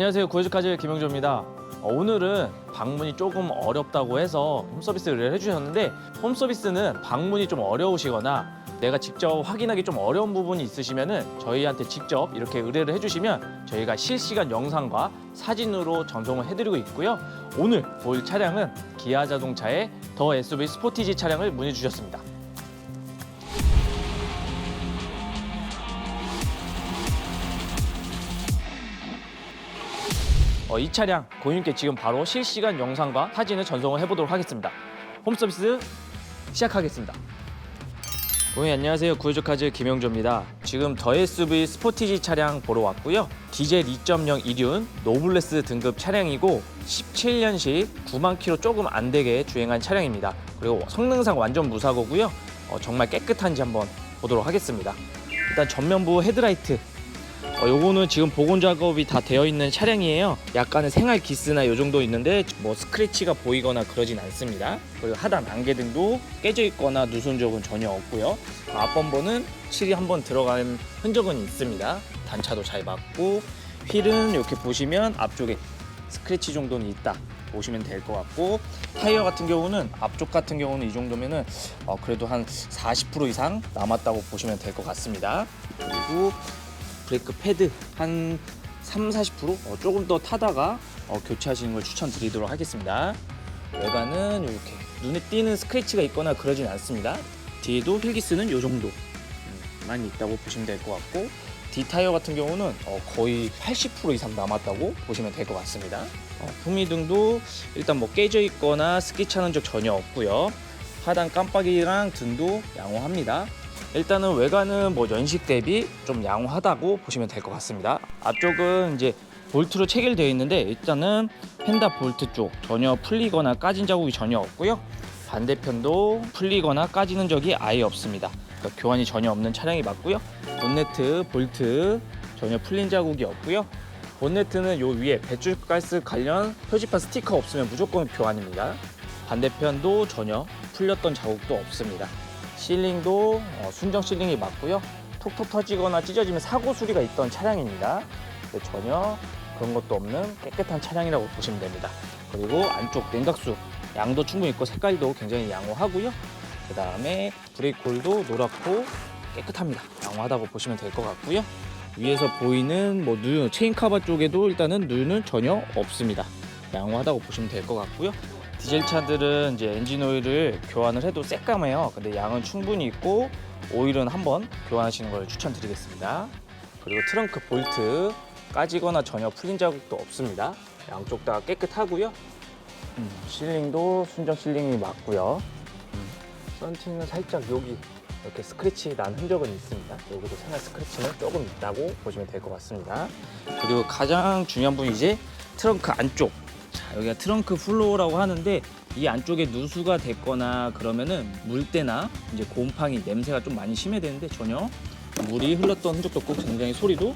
안녕하세요. 구해주카즈 김영조입니다. 어, 오늘은 방문이 조금 어렵다고 해서 홈서비스 의뢰를 해주셨는데 홈서비스는 방문이 좀 어려우시거나 내가 직접 확인하기 좀 어려운 부분이 있으시면은 저희한테 직접 이렇게 의뢰를 해주시면 저희가 실시간 영상과 사진으로 전송을 해드리고 있고요. 오늘 볼 차량은 기아 자동차의 더 SUV 스포티지 차량을 문의 주셨습니다. 어, 이 차량 고객님께 지금 바로 실시간 영상과 사진을 전송을 해보도록 하겠습니다. 홈 서비스 시작하겠습니다. 고객님 안녕하세요. 구해조카즈 김영조입니다. 지금 더 SUV 스포티지 차량 보러 왔고요. 디젤 2.0 이륜 노블레스 등급 차량이고 17년식 9만 킬로 조금 안 되게 주행한 차량입니다. 그리고 성능상 완전 무사고고요. 어, 정말 깨끗한지 한번 보도록 하겠습니다. 일단 전면부 헤드라이트 어, 요거는 지금 복원 작업이 다 되어 있는 차량이에요. 약간의 생활 기스나 요 정도 있는데 뭐 스크래치가 보이거나 그러진 않습니다. 그리고 하단 안개등도 깨져 있거나 누순 적은 전혀 없고요. 앞범버는 칠이 한번 들어간 흔적은 있습니다. 단차도 잘 맞고 휠은 이렇게 보시면 앞쪽에 스크래치 정도는 있다. 보시면 될 것 같고 타이어 같은 경우는 앞쪽 같은 경우는 이 정도면은 어, 그래도 한 40% 이상 남았다고 보시면 될 것 같습니다. 그리고 브레이크 패드 한 3, 40% 어, 조금 더 타다가 어, 교체하시는 걸 추천드리도록 하겠습니다. 외관은 이렇게 눈에 띄는 스크래치가 있거나 그러진 않습니다. 뒤에도 휠기스는 이 정도만 있다고 보시면 될 것 같고 D 타이어 같은 경우는 어, 거의 80% 이상 남았다고 보시면 될 것 같습니다. 어, 풍미등도 일단 뭐 깨져 있거나 스키 차는 적 전혀 없고요. 하단 깜빡이랑 등도 양호합니다. 일단은 외관은 뭐 연식 대비 좀 양호하다고 보시면 될 것 같습니다. 앞쪽은 이제 볼트로 체결되어 있는데 일단은 펜다 볼트 쪽 전혀 풀리거나 까진 자국이 전혀 없고요. 반대편도 풀리거나 까지는 적이 아예 없습니다. 그러니까 교환이 전혀 없는 차량이 맞고요. 본네트 볼트 전혀 풀린 자국이 없고요. 본네트는 요 위에 배출가스 관련 표지판 스티커 없으면 무조건 교환입니다. 반대편도 전혀 풀렸던 자국도 없습니다. 실링도 어, 순정 실링이 맞고요. 톡톡 터지거나 찢어지면 사고 수리가 있던 차량입니다. 전혀 그런 것도 없는 깨끗한 차량이라고 보시면 됩니다. 그리고 안쪽 냉각수 양도 충분히 있고 색깔도 굉장히 양호하고요. 그 다음에 브레이크 홀도 노랗고 깨끗합니다. 양호하다고 보시면 될 것 같고요. 위에서 보이는 뭐 누유 체인 카바 쪽에도 일단은 누유는 전혀 없습니다. 양호하다고 보시면 될 것 같고요. 디젤 차들은 이제 엔진 오일을 교환을 해도 새까매요. 근데 양은 충분히 있고 오일은 한번 교환하시는 걸 추천드리겠습니다. 그리고 트렁크 볼트 까지거나 전혀 풀린 자국도 없습니다. 양쪽 다 깨끗하고요. 음, 실링도 순정 실링이 맞고요. 음, 썬팅은 살짝 여기 이렇게 스크래치 난 흔적은 있습니다. 여기도 생활 스크래치는 조금 있다고 보시면 될 것 같습니다. 그리고 가장 중요한 부분이 이제 트렁크 안쪽. 자, 여기가 트렁크 플로어라고 하는데 이 안쪽에 누수가 됐거나 그러면은 물때나 이제 곰팡이 냄새가 좀 많이 심해되는데 전혀 물이 흘렀던 흔적도 없고 굉장히 소리도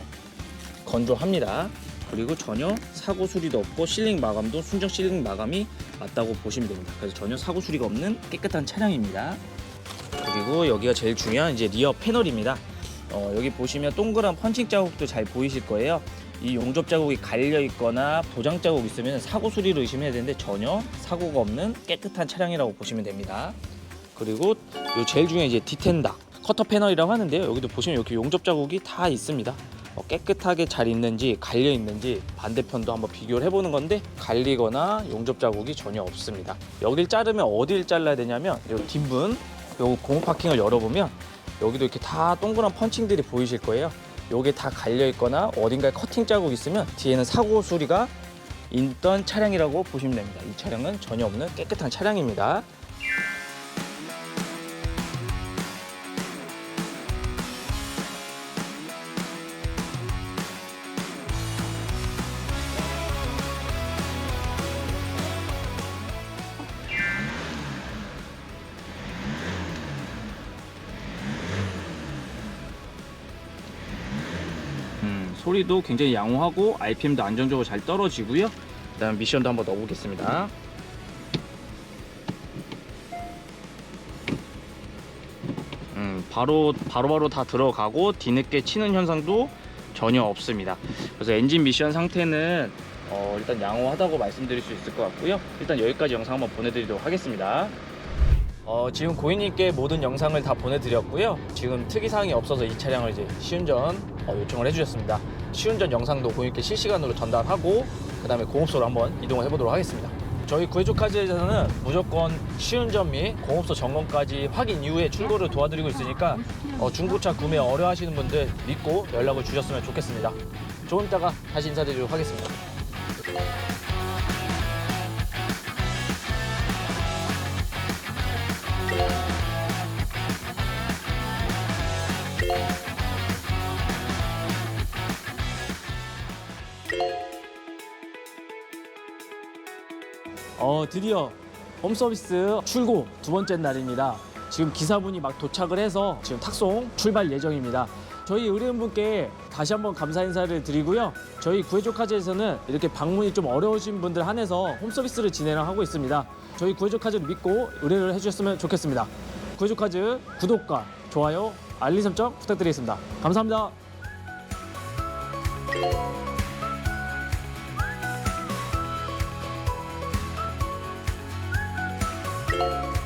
건조합니다. 그리고 전혀 사고 수리도 없고 실링 마감도 순정 실링 마감이 맞다고 보시면 됩니다. 그래서 전혀 사고 수리가 없는 깨끗한 차량입니다. 그리고 여기가 제일 중요한 이제 리어 패널입니다. 어, 여기 보시면 동그란 펀칭 자국도 잘 보이실 거예요. 이 용접 자국이 갈려 있거나 도장 자국 있으면 사고 수리를 의심해야 되는데 전혀 사고가 없는 깨끗한 차량이라고 보시면 됩니다. 그리고 요 제일 중요한 이제 디텐다 커터 패널이라고 하는데요. 여기도 보시면 이렇게 용접 자국이 다 있습니다. 어, 깨끗하게 잘 있는지 갈려 있는지 반대편도 한번 비교를 해보는 건데 갈리거나 용접 자국이 전혀 없습니다. 여길 자르면 어디를 잘라야 되냐면 요 뒷문 요 공무 파킹을 열어보면 여기도 이렇게 다 동그란 펀칭들이 보이실 거예요. 요게 다 갈려 있거나 어딘가에 커팅 자국 있으면 뒤에는 사고 수리가 있던 차량이라고 보시면 됩니다. 이 차량은 전혀 없는 깨끗한 차량입니다. 소리도 굉장히 양호하고 RPM도 안정적으로 잘 떨어지고요. 그 다음 미션도 한번 넣어보겠습니다. 음, 바로 바로 바로 다 들어가고 뒤늦게 치는 현상도 전혀 없습니다. 그래서 엔진 미션 상태는 어, 일단 양호하다고 말씀드릴 수 있을 것 같고요. 일단 여기까지 영상 한번 보내드리도록 하겠습니다. 어, 지금 고객님께 모든 영상을 다 보내드렸고요. 지금 특이사항이 없어서 이 차량을 이제 시운전 어, 요청을 해주셨습니다. 시운전 영상도 고객님께 실시간으로 전달하고 그 다음에 공업소로 한번 이동을 해보도록 하겠습니다. 저희 구해조카즈에서는 무조건 시운전 및 공업소 점검까지 확인 이후에 출고를 도와드리고 있으니까 어, 중고차 구매 어려워하시는 분들 믿고 연락을 주셨으면 좋겠습니다. 조금 있다가 다시 인사드리도록 하겠습니다. 어, 드디어 홈 서비스 출고 두 번째 날입니다. 지금 기사분이 막 도착을 해서 지금 탁송 출발 예정입니다. 저희 의뢰인분께 다시 한번 감사 인사를 드리고요. 저희 구해조카즈에서는 이렇게 방문이 좀 어려우신 분들 한해서 홈 서비스를 진행을 하고 있습니다. 저희 구해조카즈를 믿고 의뢰를 해주셨으면 좋겠습니다. 구해조카즈 구독과 좋아요, 알림 설정 부탁드리겠습니다. 감사합니다. you